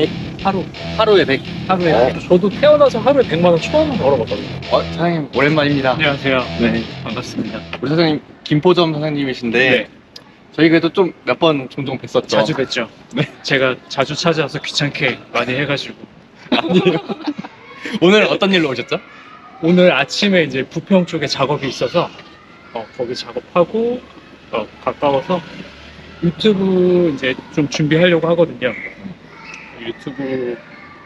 100 하루 하루에 100. 하루에 어. 100. 저도 태어나서 하루에 100만 원 처음 벌어봤거든요. 어, 사장님 오랜만입니다. 안녕하세요. 네. 반갑습니다. 우리 사장님 김포점 사장님이신데 네. 저희 그래도 좀 몇 번 종종 뵀었죠. 자주 뵀죠. 네. 제가 자주 찾아와서 귀찮게 많이 해가지고 아니에요. 오늘 어떤 일로 오셨죠? 오늘 아침에 이제 부평 쪽에 작업이 있어서 어, 거기 작업하고 어, 가까워서 유튜브 이제 좀 준비하려고 하거든요. 유튜브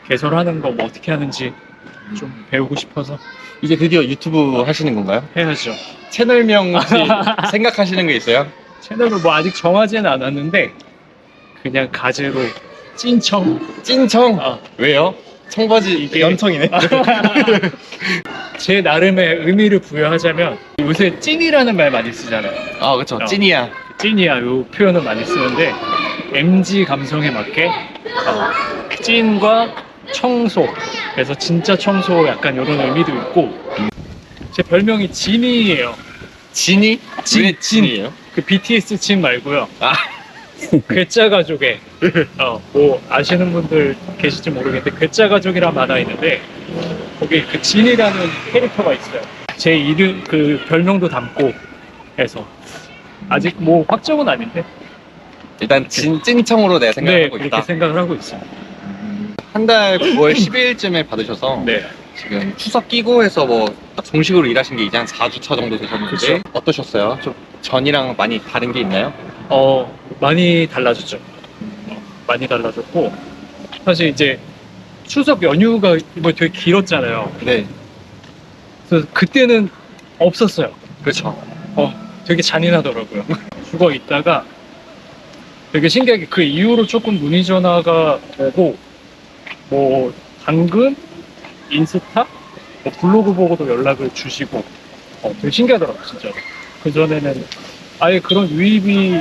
개설하는 거 뭐 어떻게 하는지 좀 배우고 싶어서 이제 드디어 유튜브 하시는 건가요? 해야죠. 채널명 혹시 생각하시는 게 있어요? 채널을 뭐 아직 정하지는 않았는데 그냥 가제로 찐청 찐청. 아, 왜요? 청바지 이게- 연청이네. 제 나름의 의미를 부여하자면 요새 찐이라는 말 많이 쓰잖아요. 아 그렇죠. 어. 찐이야. 찐이야 요 표현을 많이 쓰는데 MG 감성에 맞게 어, 찐과 청소 그래서 진짜 청소 약간 이런 의미도 있고 제 별명이 진이에요. 진이? 진, 왜 진이에요? 그 BTS 진 말고요. 아. 괴짜 가족에 어, 뭐 아시는 분들 계실지 모르겠는데 괴짜 가족이란 만화 있는데 거기 그 진이라는 캐릭터가 있어요. 제 이름 그 별명도 담고 해서 아직 뭐 확정은 아닌데 일단 진 찐청으로 내가 네 생각하고 그렇게 있다. 생각을 하고 있어요. 한 달 9월 12일쯤에 받으셔서 네. 지금 추석 끼고 해서 뭐딱 정식으로 일하신 게 이제 한 4주 차 정도 되셨는데 그쵸. 어떠셨어요? 좀 전이랑 많이 다른 게 있나요? 어 많이 달라졌죠. 어, 많이 달라졌고 사실 이제 추석 연휴가 뭐 되게 길었잖아요. 네. 그래서 그때는 없었어요. 그렇죠. 되게 잔인하더라고요. 죽어 있다가 되게 신기하게 그 이후로 조금 문의 전화가 오고 뭐 당근, 인스타, 뭐 블로그 보고도 연락을 주시고 어, 되게 신기하더라고요 진짜. 그 전에는 아예 그런 유입이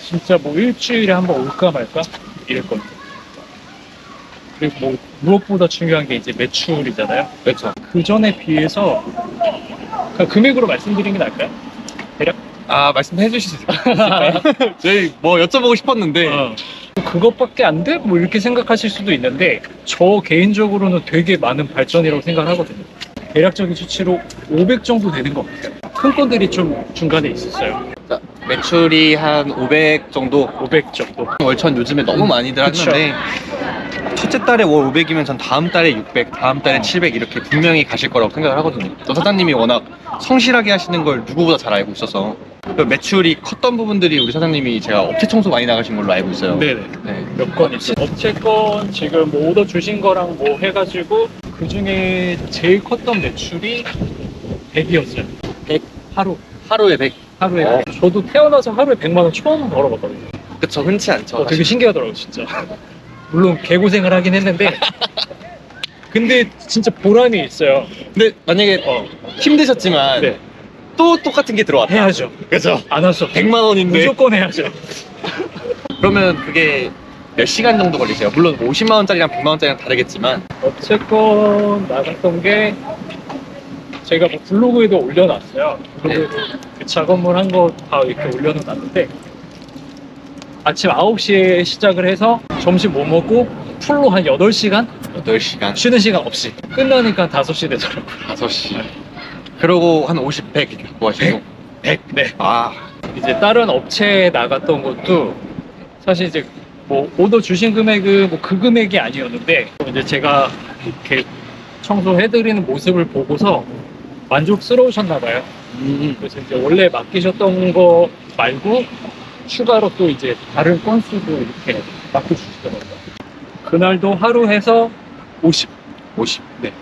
진짜 뭐 일주일에 한 번 올까 말까 이랬거든요. 그리고 뭐 무엇보다 중요한 게 이제 매출이잖아요. 그렇죠. 그 전에 비해서 그냥 금액으로 말씀드리는 게 나을까요? 아 말씀해 있을까요? 저희 뭐 여쭤보고 싶었는데 어. 그것밖에 안 돼? 뭐 이렇게 생각하실 수도 있는데 저 개인적으로는 되게 많은 발전이라고 생각하거든요. 대략적인 수치로 500 정도 되는 것 같아요. 큰 건들이 좀 중간에 있었어요. 자, 매출이 한 500 정도 500 정도. 월천 요즘에 너무 많이들 그쵸. 하는데 첫째 달에 월 500이면 전 다음 달에 600, 다음 달에 어. 700 이렇게 분명히 가실 거라고 생각을 하거든요. 또 사장님이 워낙 성실하게 하시는 걸 누구보다 잘 알고 있어서 그 매출이 컸던 부분들이 우리 사장님이 제가 업체 청소 많이 나가신 걸로 알고 있어요. 네네. 네. 몇건 있어요. 업체 건 지금 뭐 오더 주신 거랑 뭐 해가지고 그 중에 제일 컸던 매출이 100이었어요. 100 하루. 하루에 100. 하루에 어. 100. 저도 태어나서 하루에 100만 원 처음 벌어봤거든요. 그쵸, 흔치 않죠. 어, 되게 신기하더라고요, 진짜. 물론 개고생을 하긴 했는데, 근데 진짜 보람이 있어요. 근데 만약에 어, 힘드셨지만 네, 또 똑같은 게 들어왔다. 해야죠. 그죠? 안 없죠. 100만 원인데 무조건 해야죠. 그러면 그게 몇 시간 정도 걸리세요? 물론 50만 원짜리랑 100만 원짜리랑 다르겠지만 어쨌건 나갔던 게 제가 뭐 블로그에도 올려놨어요. 블로그에도 그 작업물 한 거 다 이렇게 올려놨는데 아침 9시에 시작을 해서 점심 뭐 먹고 풀로 한 8시간 8시간, 쉬는 시간 없이 끝나니까 5시 되더라고요. 5시. 그러고 한 50, 100 이렇게 가시고 100? 네. 아, 이제 다른 업체에 나갔던 것도 사실 이제 뭐 오더 주신 금액은 뭐 그 금액이 아니었는데 이제 제가 이렇게 청소해드리는 모습을 보고서 만족스러우셨나 봐요. 음, 그래서 이제 원래 맡기셨던 거 말고 추가로 또 이제 다른 건수도 이렇게 맡겨주시더라고요. 그날도 하루 해서 50. 50. 네.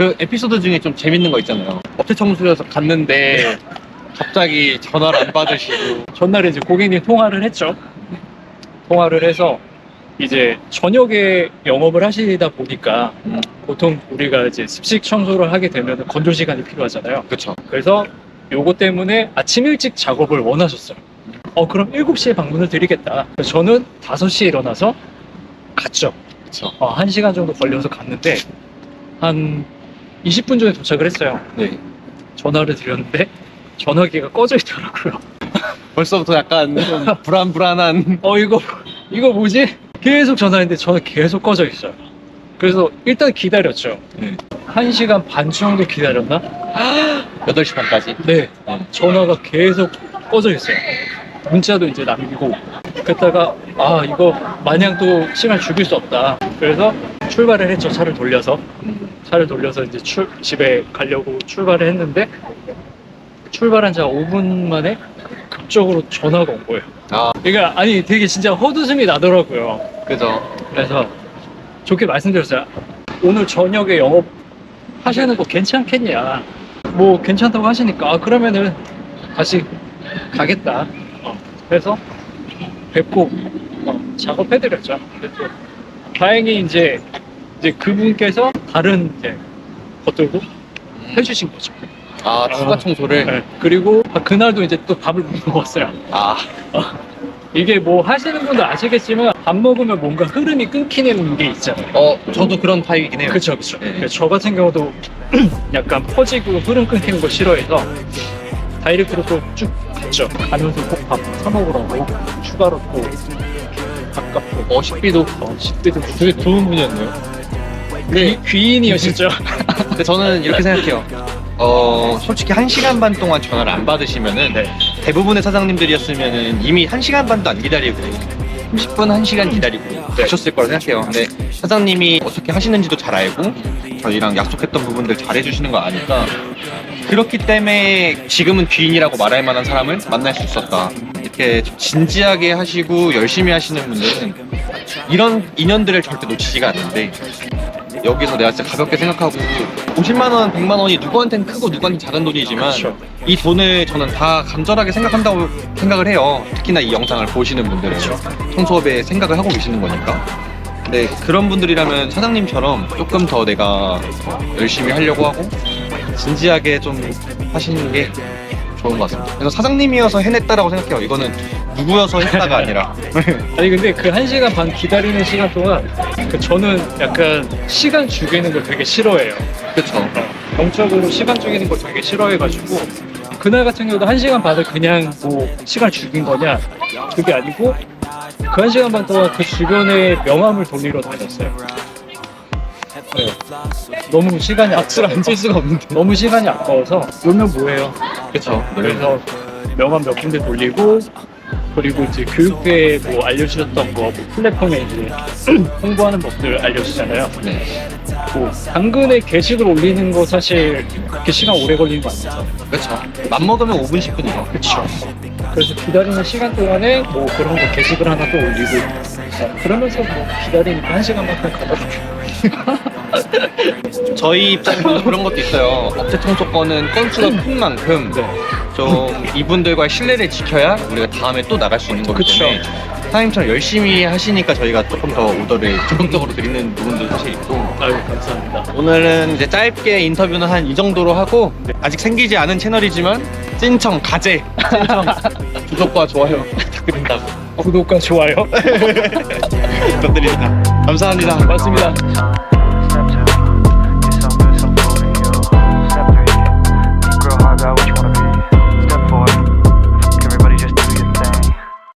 그 에피소드 중에 좀 재밌는 거 있잖아요. 업체 청소여서 갔는데 갑자기 전화를 안 받으시고 전날에 이제 고객님 통화를 했죠. 통화를 해서 이제 저녁에 영업을 하시다 보니까 음. 보통 우리가 이제 습식 청소를 하게 되면 건조 시간이 필요하잖아요. 그쵸. 그래서 요거 때문에 아침 일찍 작업을 원하셨어요. 어, 그럼 7시에 방문을 드리겠다. 그래서 저는 5시에 일어나서 갔죠. 그쵸. 어, 1시간 정도 걸려서 갔는데 한 20분 전에 도착을 했어요. 네. 전화를 드렸는데 전화기가 꺼져 있더라고요. 벌써부터 약간 좀 불안불안한 어 이거 이거 뭐지? 계속 전화했는데 저는 계속 꺼져 있어요. 그래서 일단 기다렸죠. 네. 한 시간 반 정도 기다렸나? 8시 반까지. 네. 네. 전화가 계속 꺼져 있어요. 문자도 이제 남기고. 그랬다가, 아, 이거 마냥 또 시간 죽일 수 없다. 그래서 출발을 했죠. 차를 돌려서. 차를 돌려서 이제 출, 집에 가려고 출발을 했는데, 출발한 지 5분 만에 급적으로 전화가 온 거예요. 아, 그러니까, 아니, 되게 진짜 헛웃음이 나더라고요. 그죠. 그래서 좋게 말씀드렸어요. 오늘 저녁에 영업 하시는 거 괜찮겠냐? 뭐 괜찮다고 하시니까 아, 그러면은 다시 가겠다. 어, 그래서 뵙고 어, 작업해드렸죠. 다행히 이제 이제 그분께서 다른 이제 것들도 해주신 거죠. 아, 추가 어. 청소를. 네. 그리고 아, 그날도 이제 또 밥을 못 먹었어요. 아, 이게 뭐 하시는 분도 아시겠지만 밥 먹으면 뭔가 흐름이 끊기는 게 있잖아요. 어, 저도 그런 타입이긴 해요. 그쵸 그쵸 네. 저 같은 경우도 약간 퍼지고 흐름 끊기는 거 싫어해서 다이렉트로 또 쭉 갔죠 가면서 꼭밥 사먹으라고 추가로 또 밥값도 어, 식비도. 어, 식비도 되게 좋은 분이었네요. 귀, 귀인이었죠 근데 저는 이렇게 생각해요. 어, 솔직히 한 시간 반 동안 전화를 안 받으시면은 네. 대부분의 사장님들이었으면은 이미 한 시간 반도 안 기다리고 30분, 한 시간 기다리고 네. 가셨을 거라 생각해요. 근데 사장님이 어떻게 하시는지도 잘 알고 저희랑 약속했던 부분들 잘 해주시는 거 아니까 그렇기 때문에 지금은 귀인이라고 말할 만한 사람을 만날 수 있었다. 이렇게 좀 진지하게 하시고 열심히 하시는 분들은 이런 인연들을 절대 놓치지가 않는데 여기서 내가 진짜 가볍게 생각하고 50만 원, 100만 원이 누구한테는 크고 누구한테는 작은 돈이지만 그렇죠. 이 돈을 저는 다 간절하게 생각한다고 생각을 해요. 특히나 이 영상을 보시는 분들은 청소업에 생각을 하고 계시는 거니까. 근데 그런 분들이라면 사장님처럼 조금 더 내가 열심히 하려고 하고 진지하게 좀 하시는 게 좋은 것 같습니다. 그래서 사장님이어서 해냈다라고 생각해요. 이거는 누구여서 했다가 아니라. 아니 근데 그 한 시간 반 기다리는 시간 동안 그 저는 약간 시간 죽이는 걸 되게 싫어해요 그렇죠. 정적으로 시간 죽이는 걸 되게 싫어해가지고 그날 같은 경우도 한 시간 반을 그냥 뭐 시간 죽인 거냐 그게 아니고 그 한 시간 반 동안 그 주변에 명함을 돌리러 다녔어요. 네. 너무 시간이 박수를 앉을 수가 없는데 너무 시간이 아까워서 놀면 뭐해요. 그렇죠. 그래서 명함 몇 군데 돌리고 그리고 이제 교육대에 뭐 알려주셨던 거 뭐 플랫폼에 이제 홍보하는 법들 알려주잖아요. 네. 뭐 당근에 게시글 올리는 거 사실 그렇게 시간 오래 걸리는 거 아니죠? 그렇죠. 맘먹으면 5분, 10분이요. 그렇죠. 그래서 기다리는 시간 동안에 뭐 그런 거 게시글 하나 또 올리고 어, 그러면서 뭐 기다리니까 한 시간만큼 가다 저희 입장에서도 그런 것도 있어요. 업체 청소권은 건수가 큰 만큼 네. 좀 이분들과의 신뢰를 지켜야 우리가 다음에 또 나갈 수 있는 거기. 때문에 사장님처럼 열심히 하시니까 저희가 조금 더 오더를 적극적으로 드리는 부분도 사실 있고 아유 감사합니다. 오늘은 이제 짧게 인터뷰는 한 이 정도로 하고 아직 생기지 않은 채널이지만 찐청 가재 구독과 좋아요 부탁드린다고 구독과 좋아요 부탁드립니다. 감사합니다. 맞습니다.